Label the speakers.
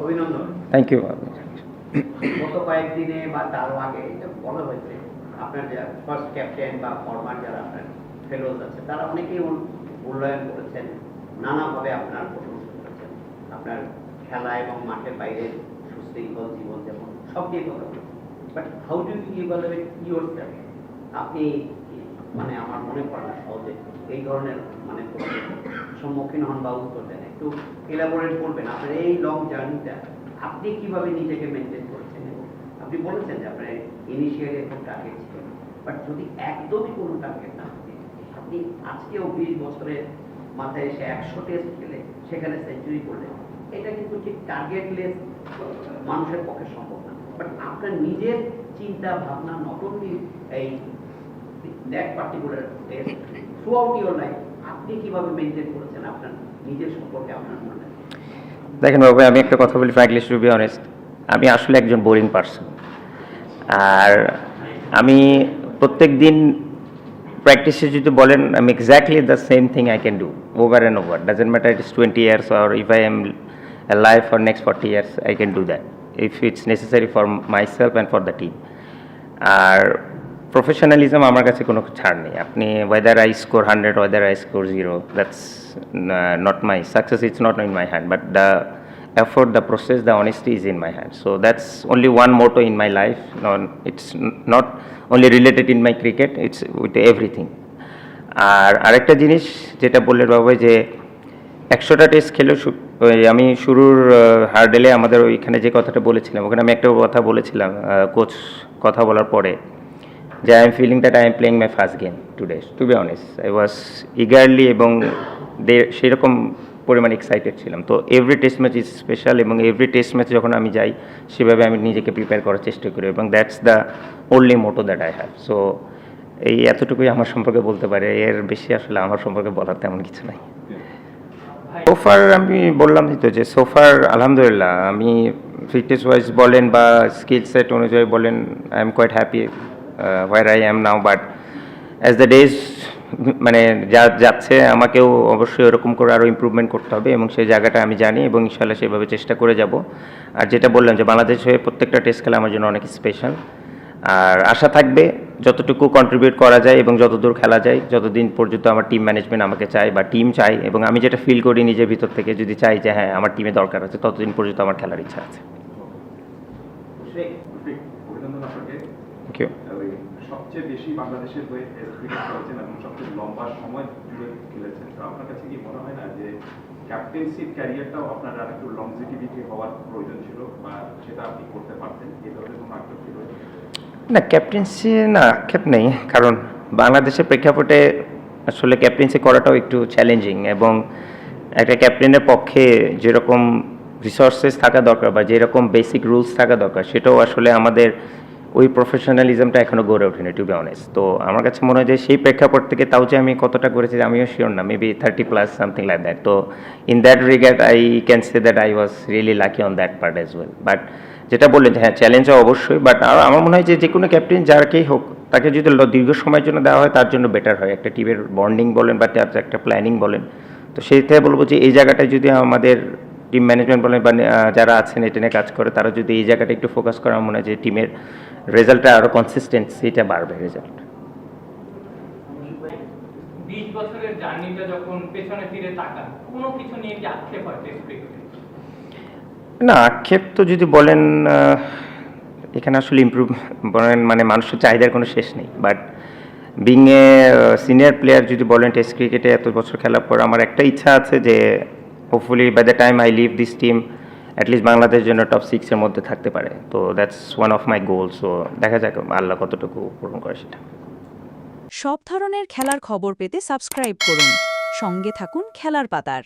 Speaker 1: অভিনন্দন।
Speaker 2: Thank you
Speaker 1: গত কয়েকদিনে বা তারও আগে এটা বলা হয়েছে আপনার যে ফার্স্ট ক্যাপ্টেন বা ফরমার যারা আপনার ফেলোজ আছে তারা অনেকেই মূল্যায়ন করেছেন নানাভাবে আপনার প্রশংসা করেছেন। আপনার খেলা এবং মাঠের বাইরে সুশৃঙ্খল জীবন যেমন সব নিয়ে কথা বলেছেন but how do you evaluate your আপনি মানে আমার মনে পড়ে না সহজে। এই ধরনের মানে সম্মুখীন হন বা উত্তর দেন। একটু এলাবোরেট করবেন আপনার এই লং জার্নিটা আপনি কীভাবে নিজেকে মেনটেন করেছেন আপনি বলেছেন যে আপনার ইনিশিয়ালি একটা টার্গেট ছিল বাট যদি একদমই কোনো টার্গেট না থাকে, আপনি আজকেও বিশ বছরের মাথায় এসে একশো টেস্ট খেলে সেখানে সেঞ্চুরি করলেন এটা কিন্তু ঠিক টার্গেটলেস মানুষের পক্ষে সম্ভব না। বাট আপনার নিজের চিন্তা ভাবনা নট অনলি এই that particular test throughout your life আপনি কীভাবে মেনটেন করেছেন আপনার নিজের সম্পর্কে আপনার মনে?
Speaker 2: দেখেন বাবু আমি একটা কথা বলি ফ্র্যাঙ্কলি টু বি অনেস্ট আমি আসলে একজন বোরিং পার্সন আর আমি প্রত্যেক দিন প্র্যাকটিসে যদি বলেন আমি exactly the same thing I can do over and over doesn't matter it is twenty years or if I am life for next forty years I can do that if it's necessary for my self and for the team R professionalism আমার কাছে কোনো ছাড় নেই আপনি whether I score hundred whether I score zero that's not my success it's not in my hand but the process, the honesty is in my hand. So that's only one motto in my life. No, it's n- not only related in my cricket, it's with everything. আর আরেকটা জিনিস যেটা বললেন বাবা যে একশোটা test খেলে শু- ওই আমি শুরুর হার্ডেলে আমাদের ওইখানে যে কথাটা বলেছিলাম ওখানে আমি একটা কথা বলেছিলাম কোচ কথা বলার পরে যে I am feeling that I am playing my first game today to be honest I was eagerly এবং সেরকম পরিমাণ এক্সাইটেড ছিলাম। তো every test match is special এবং এভরি টেস্ট ম্যাচ যখন আমি যাই, সেভাবে আমি নিজেকে প্রিপেয়ার করার চেষ্টা করি এবং that's the only motto that I have so এই এতটুকুই আমার সম্পর্কে বলতে পারে। এর বেশি আসলে আমার সম্পর্কে বলার তেমন কিছু নাই। সোফার আমি বললাম তো যে সোফার আলহামদুলিল্লাহ আমি ফিটনেস ওয়াইজ বলেন বা স্কিল সেট অনুযায়ী বলেন I am quite happy where I am now but as the days মানে যা যাচ্ছে, আমাকেও অবশ্যই ওরকম করে আরও ইমপ্রুভমেন্ট করতে হবে এবং সেই জায়গাটা আমি জানি এবং ইনশাল্লাহ সেভাবে চেষ্টা করে যাব। আর যেটা বললাম যে বাংলাদেশ হয়ে প্রত্যেকটা টেস্ট খেলা আমার জন্য অনেক স্পেশাল আর আশা থাকবে যতটুকু কন্ট্রিবিউট করা যায় এবং যতদূর খেলা যায়, যতদিন পর্যন্ত আমার টিম ম্যানেজমেন্ট আমাকে চায় বা টিম চাই এবং আমি যেটা ফিল করি নিজের ভিতর থেকে, যদি চাই যে হ্যাঁ আমার টিমে দরকার আছে, ততদিন পর্যন্ত আমার খেলার ইচ্ছা আছে। থ্যাংক ইউ
Speaker 3: সবচেয়ে বেশি বাংলাদেশের হয়ে ক্রিকেট খেলেছেন এবং সবচেয়ে লম্বা সময় জুড়ে খেলেছেন তো আপনার কাছে কি মনে হয় না যে ক্যাপ্টেন্সির ক্যারিয়ারটাও আপনার আর একটু লংজিটিভিটি হওয়ার প্রয়োজন ছিল বা সেটা আপনি করতে পারতেন? এই ধরনের কোনো আগ্রহ ছিল?
Speaker 2: না ক্যাপ্টেন্সি না আক্ষেপ নেই। কারণ বাংলাদেশের প্রেক্ষাপটে আসলে ক্যাপ্টেন্সি করাটাও একটু চ্যালেঞ্জিং এবং একটা ক্যাপ্টেনের পক্ষে যেরকম রিসোর্সেস থাকা দরকার বা যেরকম বেসিক রুলস থাকা দরকার সেটাও আসলে আমাদের ওই প্রফেশনালিজমটা এখনও গড়ে ওঠেনি টু বি অনেস্ট তো আমার কাছে মনে হয় যে সেই প্রেক্ষাপট থেকে তাও যে আমি কতটা করেছি আমিও শিওর না maybe thirty plus something like that তো in that regard I can say that I was really lucky on that part as well but যেটা বললেন হ্যাঁ চ্যালেঞ্জও অবশ্যই বাট আর আমার মনে হয় যে যে কোনো ক্যাপ্টেন যারকেই হোক, তাকে যদি দীর্ঘ সময়ের জন্য দেওয়া হয়, তার জন্য বেটার হয়। একটা টিমের বন্ডিং বলেন বা তার একটা প্ল্যানিং বলেন। তো সেই থেকে বলব যে এই জায়গাটায় যদি আমাদের টিম ম্যানেজমেন্ট বলেন বা যারা আছেন, এটা নিয়ে কাজ করে, তারা যদি এই জায়গাটা একটু ফোকাস করে, আমার মনে হয় যে টিমের রেজাল্টটা আরও কনসিস্টেন্সিটা বাড়বে রেজাল্ট
Speaker 4: বিশ বছরের জার্নিটা যখন পেছনে ফিরে তাকান কোনো কিছু নিয়ে কি আক্ষেপ হয়
Speaker 2: না আক্ষেপ তো যদি বলেন এখানে আসলে ইমপ্রুভ বলেন মানে মানুষের চাহিদার কোনো শেষ নেই। But being a senior player যদি বলেন টেস্ট ক্রিকেটে এত বছর খেলার পর আমার একটা ইচ্ছা আছে যে hopefully by the time I leave this team at least Bangladesh জন্য টপ সিক্সের মধ্যে থাকতে পারে। তো that's one of my goal so দেখা যাক আল্লাহ কতটুকু পূরণ করে সেটা।
Speaker 5: সব ধরনের খেলার খবর পেতে সাবস্ক্রাইব করুন। সঙ্গে থাকুন খেলার পাতার।